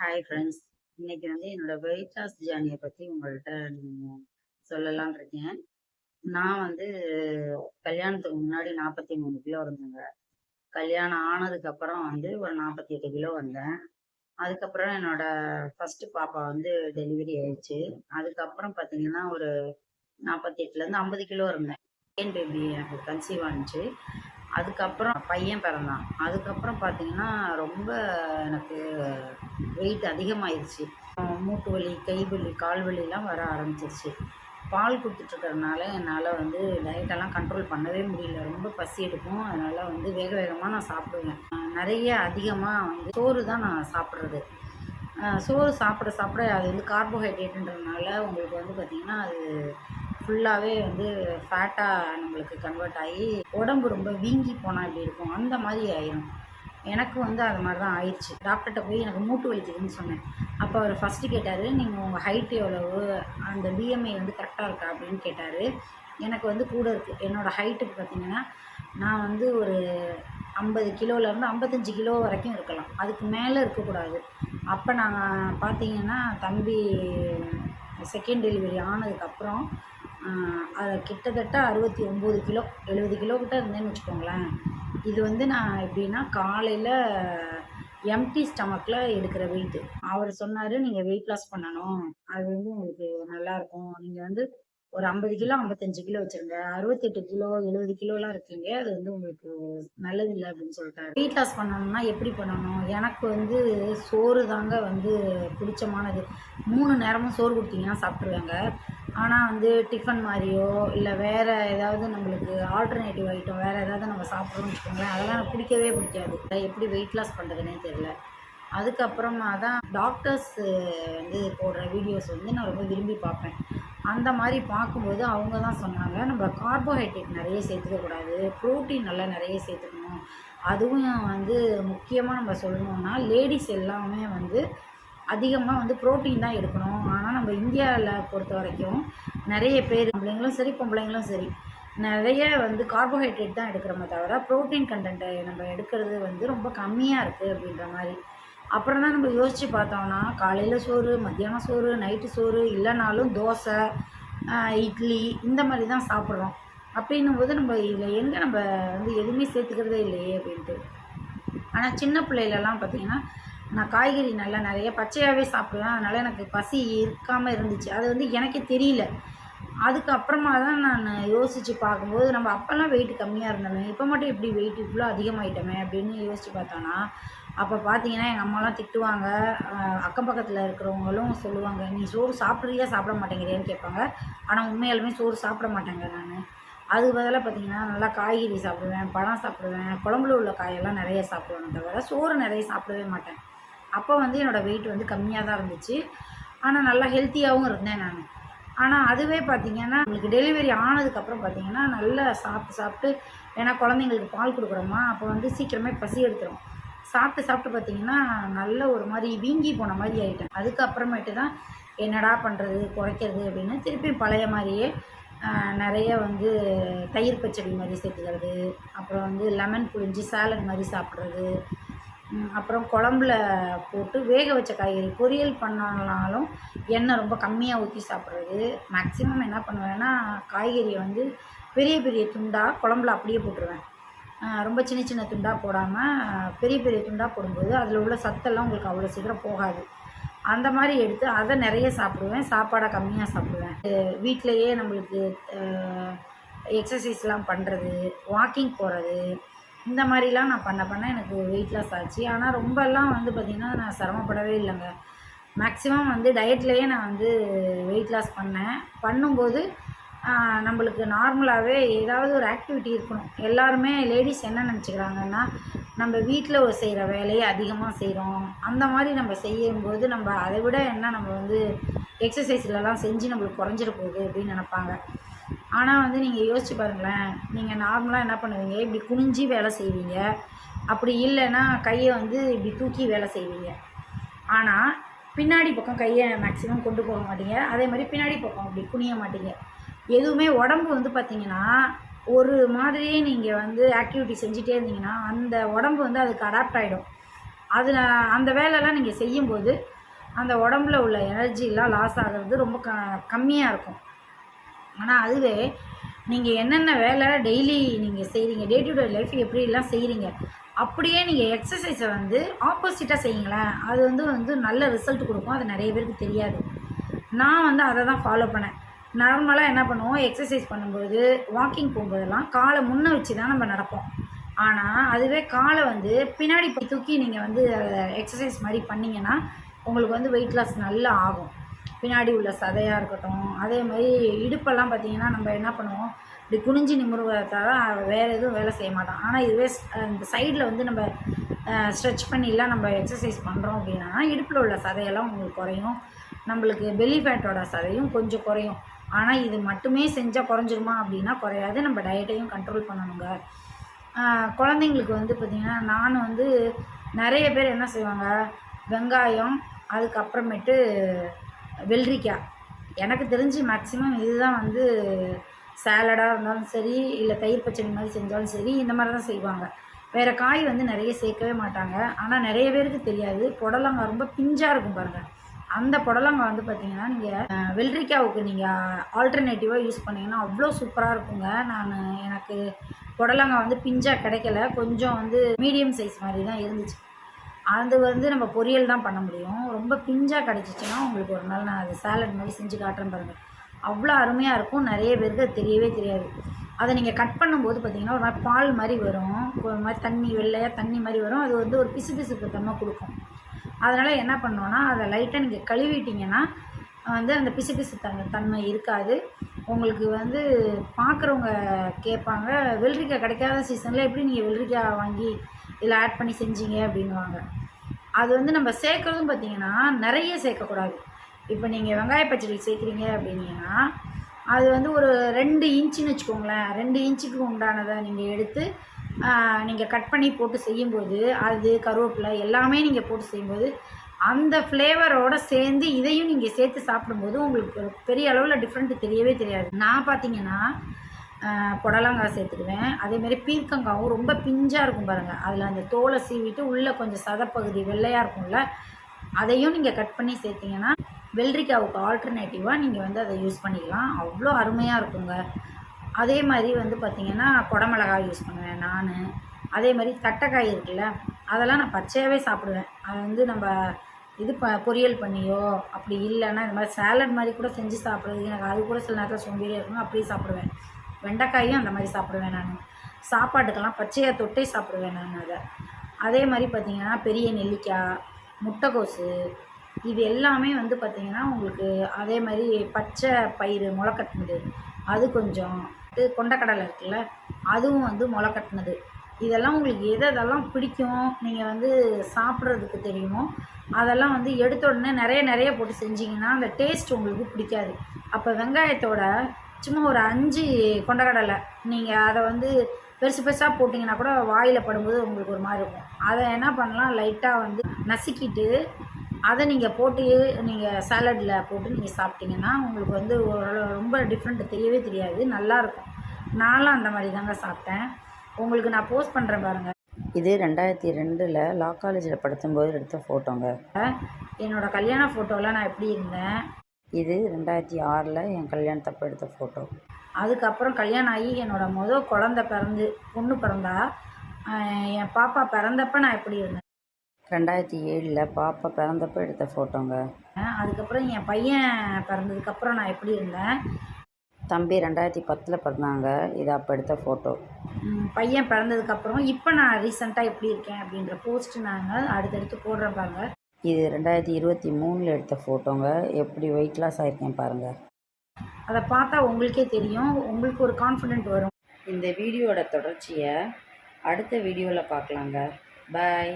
Hi friends இன்னைக்கு வந்து என்னோட வெயிட் லாஸ் ஜேர்னியை பற்றி உங்கள்கிட்ட சொல்லலாம் இருக்கேன் நான் வந்து கல்யாணத்துக்கு முன்னாடி நாற்பத்தி மூணு கிலோ இருந்தேங்க. கல்யாணம் ஆனதுக்கப்புறம் வந்து ஒரு நாற்பத்தி எட்டு கிலோ வந்தேன். அதுக்கப்புறம் என்னோட ஃபர்ஸ்ட் பாப்பா வந்து டெலிவரி ஆயிடுச்சு. அதுக்கப்புறம் பார்த்தீங்கன்னா ஒரு நாற்பத்தி எட்டுலேருந்து ஐம்பது கிலோ இருந்தேன். பேபி எனக்கு கன்சீவ் ஆனிச்சு. அதுக்கப்புறம் பையன் பிறந்தான். அதுக்கப்புறம் பார்த்தீங்கன்னா ரொம்ப எனக்கு வெயிட் அதிகமாயிருச்சு. மூட்டு வலி கை வலி கால் வலிலாம் வர ஆரம்பிச்சிருச்சு. பால் கொடுத்துட்ருக்கறனால என்னால் வந்து டயட்டெல்லாம் கண்ட்ரோல் பண்ணவே முடியல. ரொம்ப பசி எடுக்கும். அதனால் வந்து வேக வேகமாக நான் சாப்பிடுவேன். நிறைய அதிகமாக வந்து சோறு தான் நான் சாப்பிட்றது. சோறு சாப்பிட சாப்பிட அது வந்து கார்போஹைட்ரேட்டுன்றதுனால உங்களுக்கு வந்து பார்த்திங்கன்னா அது ஃபுல்லாகவே வந்து ஃபேட்டாக நம்மளுக்கு கன்வெர்ட் ஆகி உடம்பு ரொம்ப வீங்கி போனால் இப்படி இருக்கும்? அந்த மாதிரி ஆயிரும். எனக்கு வந்து அது மாதிரி தான் ஆயிடுச்சு. டாக்டர்கிட்ட போய் எனக்கு மூட்டு வலிக்குதுன்னு சொன்னேன். அப்போ அவர் ஃபஸ்ட்டு கேட்டார் நீங்கள் உங்கள் ஹைட் எவ்வளவு? அந்த பிஎம்ஐ வந்து கரெக்டாக இருக்கா? அப்படின்னு கேட்டார். எனக்கு வந்து கூட இருக்குது என்னோடய ஹைட்டுக்கு பார்த்தீங்கன்னா நான் வந்து ஒரு ஐம்பது கிலோலேருந்து ஐம்பத்தஞ்சு கிலோ வரைக்கும் இருக்கலாம். அதுக்கு மேலே இருக்கக்கூடாது. அப்போ நாங்கள் பார்த்தீங்கன்னா தம்பி செகண்ட் டெலிவரி ஆனதுக்கப்புறம் அதில் கிட்டத்தட்ட அறுபத்தி ஒம்பது கிலோ எழுபது கிலோ கிட்ட இருந்தேன்னு வச்சுக்கோங்களேன். இது வந்து நான் எப்படின்னா காலையில் எம்டி ஸ்டமக்கில் எடுக்கிற வெயிட்டு அவர் சொன்னார் நீங்கள் வெயிட் லாஸ் பண்ணணும். அது வந்து உங்களுக்கு நல்லாயிருக்கும் நீங்கள் வந்து ஒரு ஐம்பது கிலோ ஐம்பத்தஞ்சு கிலோ வச்சுருங்க. அறுபத்தெட்டு கிலோ எழுபது கிலோலாம் இருக்கீங்க. அது வந்து உங்களுக்கு நல்லது இல்லை அப்படின்னு சொல்லிட்டாரு. வெயிட் லாஸ் பண்ணணும்னா எப்படி பண்ணணும்? எனக்கு வந்து சோறு தாங்க வந்து பிடிச்சமானது. மூணு நேரமும் சோறு கொடுத்தீங்கன்னா சாப்பிட்ருவாங்க ஆனால் வந்து டிஃபன் மாதிரியோ இல்லை வேறு ஏதாவது நம்மளுக்கு ஆல்டர்னேட்டிவ் ஐட்டம் வேறு ஏதாவது நம்ம சாப்பிட்றோம்னு வச்சுக்கோங்களேன் அதெல்லாம் பிடிக்கவே பிடிக்காது. எப்படி வெயிட் லாஸ் பண்ணுறதுனே தெரியல. அதுக்கப்புறமா தான் டாக்டர்ஸ் வந்து போடுற வீடியோஸ் வந்து நான் ரொம்ப விரும்பி பார்ப்பேன். அந்த மாதிரி பார்க்கும்போது அவங்க தான் சொன்னாங்க நம்ம கார்போஹைட்ரேட் நிறைய சேர்த்துக்கக்கூடாது ப்ரோட்டீன் நல்லா நிறைய சேர்த்துக்கணும். அதுவும் வந்து முக்கியமாக நம்ம சொல்லணும்னா லேடிஸ் எல்லாமே வந்து அதிகமாக வந்து ப்ரோட்டீன் தான் எடுக்கணும். ஆனால் நம்ம இந்தியாவில் பொறுத்த வரைக்கும் நிறைய பேர் பிள்ளைங்களும் சரி பொம்பளைங்களும் சரி நிறைய வந்து கார்போஹைட்ரேட் தான் எடுக்கிறோமே தவிர ப்ரோட்டீன் கண்டென்ட்டை நம்ம எடுக்கிறது வந்து ரொம்ப கம்மியாக இருக்குது அப்படின்ற மாதிரி. அப்புறம் தான் நம்ம யோசித்து பார்த்தோம்னா காலையில் சோறு மத்தியானம் சோறு நைட்டு சோறு இல்லைனாலும் தோசை இட்லி இந்த மாதிரி தான் சாப்பிட்றோம். அப்படின்னும் போது நம்ம இதில் எங்கே நம்ம வந்து எதுவுமே சேர்த்துக்கிறதே இல்லையே அப்படின்ட்டு. ஆனால் சின்ன பிள்ளையிலலாம் பார்த்திங்கன்னா நான் காய்கறி நல்லா நிறைய பச்சையாகவே சாப்பிடுவேன். அதனால் எனக்கு பசி இருக்காமல் இருந்துச்சு. அது வந்து எனக்கே தெரியல. அதுக்கப்புறமா தான் நான் யோசித்து பார்க்கும்போது நம்ம அப்போல்லாம் வெயிட் கம்மியாக இருந்தோமே இப்போ மட்டும் எப்படி வெயிட் இவ்வளோ அதிகமாகிட்டோமே அப்படின்னு யோசித்து பார்த்தோன்னா அப்போ பார்த்தீங்கன்னா எங்கள் அம்மாலாம் திட்டுவாங்க. அக்கம் பக்கத்தில் இருக்கிறவங்களும் சொல்லுவாங்க நீ சோறு சாப்பிட்றியா சாப்பிட மாட்டேங்கிறியான்னு கேட்பாங்க. ஆனால் உண்மையாலுமே சோறு சாப்பிட மாட்டேங்க நான். அதுக்கு பதிலாக பார்த்தீங்கன்னா நல்லா காய்கறி சாப்பிடுவேன் பழம் சாப்பிடுவேன். குழம்புல உள்ள காயெல்லாம் நிறைய சாப்பிடுவேன் தவிர சோறு நிறைய சாப்பிடவே மாட்டேன். அப்போ வந்து என்னோடய வெயிட் வந்து கம்மியாக தான் இருந்துச்சு. ஆனால் நல்லா ஹெல்த்தியாகவும் இருந்தேன் நான். ஆனால் அதுவே பார்த்திங்கன்னா உங்களுக்கு டெலிவரி ஆனதுக்கப்புறம் பார்த்தீங்கன்னா நல்லா சாப்பிட்டு சாப்பிட்டு ஏன்னா குழந்தைங்களுக்கு பால் கொடுக்குறோமா அப்போ வந்து சீக்கிரமே பசி எடுத்துரும். சாப்பிட்டு சாப்பிட்டு பார்த்தீங்கன்னா நல்ல ஒரு மாதிரி வீங்கி போன மாதிரி ஆகிட்டேன் அதுக்கப்புறமேட்டு தான் என்னடா பண்ணுறது குறைக்கிறது அப்படின்னு திருப்பி பழைய மாதிரியே நிறைய வந்து தயிர் பச்சடி மாதிரி சேர்த்துக்கிறது அப்புறம் வந்து லெமன் புழிஞ்சு சாலட் மாதிரி சாப்பிட்றது அப்புறம் குழம்புல போட்டு வேக வச்ச காய்கறி பொரியல் பண்ணாலும் எண்ணெய் ரொம்ப கம்மியாக ஊற்றி சாப்பிட்றது. மேக்ஸிமம் என்ன பண்ணுவேன்னா காய்கறியை வந்து பெரிய பெரிய துண்டாக குழம்புல அப்படியே போட்டுருவேன். ரொம்ப சின்ன சின்ன துண்டாக போடாமல் பெரிய பெரிய துண்டாக போடும்போது அதில் உள்ள சத்தெல்லாம் உங்களுக்கு அவ்வளோ சீக்கிரம் போகாது. அந்த மாதிரி எடுத்து அதை நிறைய சாப்பிடுவேன். சாப்பாடை கம்மியாக சாப்பிடுவேன். வீட்டிலையே நம்மளுக்கு எக்ஸசைஸ்லாம் பண்ணுறது வாக்கிங் போகிறது இந்த மாதிரிலாம் நான் பண்ண பண்ண எனக்கு வெயிட் லாஸ் ஆச்சு. ஆனால் ரொம்பலாம் வந்து பார்த்திங்கன்னா நான் சிரமப்படவே இல்லைங்க. மேக்ஸிமம் வந்து டயட்லேயே நான் வந்து வெயிட் லாஸ் பண்ணேன். பண்ணும்போது நம்மளுக்கு நார்மலாகவே ஏதாவது ஒரு ஆக்டிவிட்டி இருக்கணும். எல்லாருமே லேடிஸ் என்ன நினச்சிக்கிறாங்கன்னா நம்ம வீட்டில் ஒரு செய்கிற வேலையை அதிகமாக செய்கிறோம் அந்த மாதிரி நம்ம செய்யும்போது நம்ம அதை விட என்ன நம்ம வந்து எக்ஸசைஸ்லலாம் செஞ்சு நம்மளுக்கு குறைஞ்சிட போகுது அப்படின்னு நினப்பாங்க. ஆனால் வந்து நீங்கள் யோசிச்சு பாருங்களேன். நீங்கள் நார்மலாக என்ன பண்ணுவீங்க? இப்படி குனிஞ்சி வேலை செய்வீங்க. அப்படி இல்லைன்னா கையை வந்து இப்படி தூக்கி வேலை செய்வீங்க. ஆனால் பின்னாடி பக்கம் கையை மேக்ஸிமம் கொண்டு போக மாட்டீங்க. அதே மாதிரி பின்னாடி பக்கம் அப்படி குனிய மாட்டீங்க. எதுவுமே உடம்பு வந்து பார்த்திங்கன்னா ஒரு மாதிரியே நீங்கள் வந்து ஆக்டிவிட்டி செஞ்சுட்டே இருந்தீங்கன்னா அந்த உடம்பு வந்து அதுக்கு அடாப்ட் ஆகிடும் அதில் அந்த வேலைலாம் நீங்கள் செய்யும்போது அந்த உடம்புல உள்ள எனர்ஜிலாம் லாஸ் ஆகிறது ரொம்ப க கம்மியாக இருக்கும். ஆனால் அதுவே நீங்கள் என்னென்ன வேலை டெய்லி நீங்கள் செய்கிறீங்க டே டு டே லைஃப் எப்படிலாம் செய்கிறீங்க அப்படியே நீங்கள் எக்ஸசைஸை வந்து ஆப்போசிட்டாக செய்யுங்களேன். அது வந்து வந்து நல்ல ரிசல்ட் கொடுக்கும். அது நிறைய பேருக்கு தெரியாது. நான் வந்து அதை தான் ஃபாலோ பண்ணேன். நார்மலாக என்ன பண்ணுவோம்? எக்ஸசைஸ் பண்ணும்போது வாக்கிங் போகும்போதெல்லாம் காலை முன்ன வச்சு தான் நம்ம நடப்போம். ஆனால் அதுவே காலை வந்து பின்னாடி போய் தூக்கி நீங்கள் வந்து எக்ஸசைஸ் மாதிரி பண்ணிங்கன்னா உங்களுக்கு வந்து வெயிட் லாஸ் நல்லா ஆகும். பின்னாடி உள்ள சதையாக இருக்கட்டும் அதே மாதிரி இடுப்பெல்லாம் பார்த்தீங்கன்னா நம்ம என்ன பண்ணுவோம்? இப்படி குனிஞ்சு நிமிருவதை தவிர வேறு எதுவும் வேலை செய்ய மாட்டோம். ஆனால் இதுவே இந்த சைடில் வந்து நம்ம ஸ்ட்ரெச் பண்ணிலாம் நம்ம எக்ஸசைஸ் பண்ணுறோம் அப்படின்னா இடுப்பில் உள்ள சதையெல்லாம் உங்களுக்கு குறையும். நம்மளுக்கு பெல்லி ஃபேட்டோட சதையும் கொஞ்சம் குறையும். ஆனால் இது மட்டுமே செஞ்சால் குறைஞ்சிருமா அப்படின்னா குறையாது. நம்ம டயட்டையும் கண்ட்ரோல் பண்ணணுங்க. குழந்தைங்களுக்கு வந்து பார்த்திங்கன்னா நான் வந்து நிறைய பேர் என்ன செய்வாங்க? வெங்காயம் அதுக்கப்புறமேட்டு வெள்ளரிக்காய் எனக்கு தெரிஞ்சு மேக்ஸிமம் இதுதான் வந்து சேலடாக இருந்தாலும் சரி இல்லை தயிர் பச்சடி மாதிரி செஞ்சாலும் சரி இந்த மாதிரி தான் செய்வாங்க. வேறு காய் வந்து நிறைய சேர்க்கவே மாட்டாங்க. ஆனால் நிறைய பேருக்கு தெரியாது. புடலங்காய் ரொம்ப பிஞ்சாக இருக்கும் பாருங்கள் அந்த புடலங்காய் வந்து பார்த்தீங்கன்னா நீங்கள் வெள்ளரிக்காவுக்கு நீங்கள் ஆல்டர்னேட்டிவாக யூஸ் பண்ணிங்கன்னா அவ்வளோ சூப்பராக இருக்குங்க. நான் எனக்கு புடலங்காய் வந்து பிஞ்சாக கிடைக்கல. கொஞ்சம் வந்து மீடியம் சைஸ் மாதிரி தான் இருந்துச்சு. அது வந்து நம்ம பொரியல் தான் பண்ண முடியும். ரொம்ப பிஞ்சாக கிடச்சிச்சின்னா உங்களுக்கு ஒரு நாள் நான் அது சேலட் மாதிரி செஞ்சு காட்டுறேன் பாருங்கள் அவ்வளோ அருமையாக இருக்கும். நிறைய பேருக்கு அது தெரியவே தெரியாது. அதை நீங்கள் கட் பண்ணும்போது பார்த்தீங்கன்னா ஒரு மாதிரி பால் மாதிரி வரும். ஒரு மாதிரி தண்ணி வெள்ளையாக தண்ணி மாதிரி வரும். அது வந்து ஒரு பிசு பிசுப்பு கொடுக்கும். அதனால் என்ன பண்ணோன்னா அதை லைட்டாக நீங்கள் கழுவிட்டீங்கன்னா வந்து அந்த பிசு பிசு தன்மை தன்மை இருக்காது. உங்களுக்கு வந்து பார்க்குறவங்க கேட்பாங்க வெள்ளரிக்காய் கிடைக்காத சீசனில் எப்படி நீங்கள் வெள்ளரிக்காய் வாங்கி இதில் ஆட் பண்ணி செஞ்சீங்க? அப்படின்வாங்க அது வந்து நம்ம சேர்க்குறதும் பார்த்தீங்கன்னா நிறைய சேர்க்கக்கூடாது. இப்போ நீங்கள் வெங்காய பச்சடி சேர்க்குறீங்க அப்படின்னீங்கன்னா அது வந்து ஒரு ரெண்டு இன்ச்சுன்னு வச்சுக்கோங்களேன். ரெண்டு இன்ச்சுக்கு உண்டானதை நீங்கள் எடுத்து நீங்கள் கட் பண்ணி போட்டு செய்யும்போது அது கருவேப்பிலை எல்லாமே நீங்கள் போட்டு செய்யும்போது அந்த ஃப்ளேவரோடு சேர்ந்து இதையும் நீங்கள் சேர்த்து சாப்பிடும்போது உங்களுக்கு ஒரு பெரிய அளவில் டிஃப்ரெண்ட் தெரியவே தெரியாது. நான் பார்த்தீங்கன்னா புடலங்காய் சேர்த்துக்குவேன். அதேமாரி பீர்க்கங்காவும் ரொம்ப பிஞ்சாக இருக்கும் பாருங்கள் அதில் அந்த தோலை சீவிட்டு உள்ளே கொஞ்சம் சதப்பகுதி வெள்ளையாக இருக்கும்ல அதையும் நீங்கள் கட் பண்ணி சேர்த்தீங்கன்னா வெள்ளரிக்காவுக்கு ஆல்டர்னேட்டிவாக நீங்கள் வந்து அதை யூஸ் பண்ணிக்கலாம். அவ்வளோ அருமையாக இருக்குங்க. அதே மாதிரி வந்து பார்த்திங்கன்னா குடமிளகாய் யூஸ் பண்ணுவேன் நான். அதே மாதிரி தட்டைக்காய் இருக்குல்ல அதெல்லாம் நான் பச்சையாகவே சாப்பிடுவேன். அது வந்து நம்ம இது ப பொரியல் பண்ணியோ அப்படி இல்லைன்னா இந்த மாதிரி சேலட் மாதிரி கூட செஞ்சு சாப்பிட்றது எனக்கு அது கூட சில நேரத்தில் சோம்பேறியாக இருக்கும் அப்படியே சாப்பிடுவேன். வெண்டைக்காயும் அந்த மாதிரி சாப்பிடுவேன் நான். சாப்பாட்டுக்கெல்லாம் பச்சையாக தொட்டே சாப்பிடுவேன் நான் அதை. அதே மாதிரி பார்த்திங்கன்னா பெரிய நெல்லிக்காய் முட்டைக்கோசு இது எல்லாமே வந்து பார்த்திங்கன்னா உங்களுக்கு அதே மாதிரி பச்சை பயிறு முளைக்கட்டினது. அது கொஞ்சம் இது கொண்டக்கடலை இருக்குல்ல அதுவும் வந்து முளைக்கட்டினது. இதெல்லாம் உங்களுக்கு எது எதெல்லாம் பிடிக்கும் நீங்கள் வந்து சாப்பிட்றதுக்கு தெரியுமோ அதெல்லாம் வந்து எடுத்த உடனே நிறைய நிறைய போட்டு செஞ்சிங்கன்னா அந்த டேஸ்ட் உங்களுக்கு பிடிக்காது. அப்போ வெங்காயத்தோட சும்மா ஒரு அஞ்சு கொண்டக்கடலை. நீங்கள் அதை வந்து பெருசு பெருசாக போட்டிங்கன்னா கூட வாயில் படும்போது உங்களுக்கு ஒரு மாதிரி இருக்கும். அதை என்ன பண்ணலாம்? லைட்டாக வந்து நசுக்கிட்டு அதை நீங்கள் போட்டு நீங்கள் சாலடில் போட்டு நீங்கள் சாப்பிட்டீங்கன்னா உங்களுக்கு வந்து ஓரளவு ரொம்ப டிஃப்ரெண்ட் தெரியவே தெரியாது. நல்லாயிருக்கும் நானும் அந்த மாதிரி தாங்க சாப்பிட்டேன். உங்களுக்கு நான் போஸ்ட் பண்ணுறேன் பாருங்கள் இது ரெண்டாயிரத்தி ரெண்டில் லா காலேஜில் படிக்கும்போது எடுத்த ஃபோட்டோங்க என்னோடய கல்யாண ஃபோட்டோவில் நான் எப்படி இருந்தேன்? இது ரெண்டாயிரத்தி ஆறில் என் கல்யாணத்தப்போ எடுத்த ஃபோட்டோ அதுக்கப்புறம் கல்யாணம் ஆகி என்னோடய மொதல் குழந்த பிறந்து பொண்ணு பிறந்தா என் பாப்பா பிறந்தப்ப நான் எப்படி இருந்தேன்? ரெண்டாயிரத்தி ஏழில் பாப்பா பிறந்தப்போ எடுத்த ஃபோட்டோங்க அதுக்கப்புறம் என் பையன் பிறந்ததுக்கப்புறம் நான் எப்படி இருந்தேன்? தம்பி ரெண்டாயிரத்தி பத்தில் பிறந்தாங்க. இது அப்போ எடுத்த ஃபோட்டோ பையன் பிறந்ததுக்கப்புறம் இப்போ நான் ரீசெண்டாக எப்படி இருக்கேன் அப்படின்ற போஸ்ட் நாங்கள் அடுத்தடுத்து போடுறப்பாங்க இது ரெண்டாயிரத்தி இருபத்தி மூணில் எடுத்த ஃபோட்டோங்க எப்படி வெயிட் லாஸ் ஆகிருக்கேன் பாருங்கள் அதை பார்த்தா உங்களுக்கே தெரியும். உங்களுக்கு ஒரு கான்ஃபிடென்ட் வரும். இந்த வீடியோட தொடர்ச்சியை அடுத்த வீடியோவில் பார்க்கலாங்க. பாய்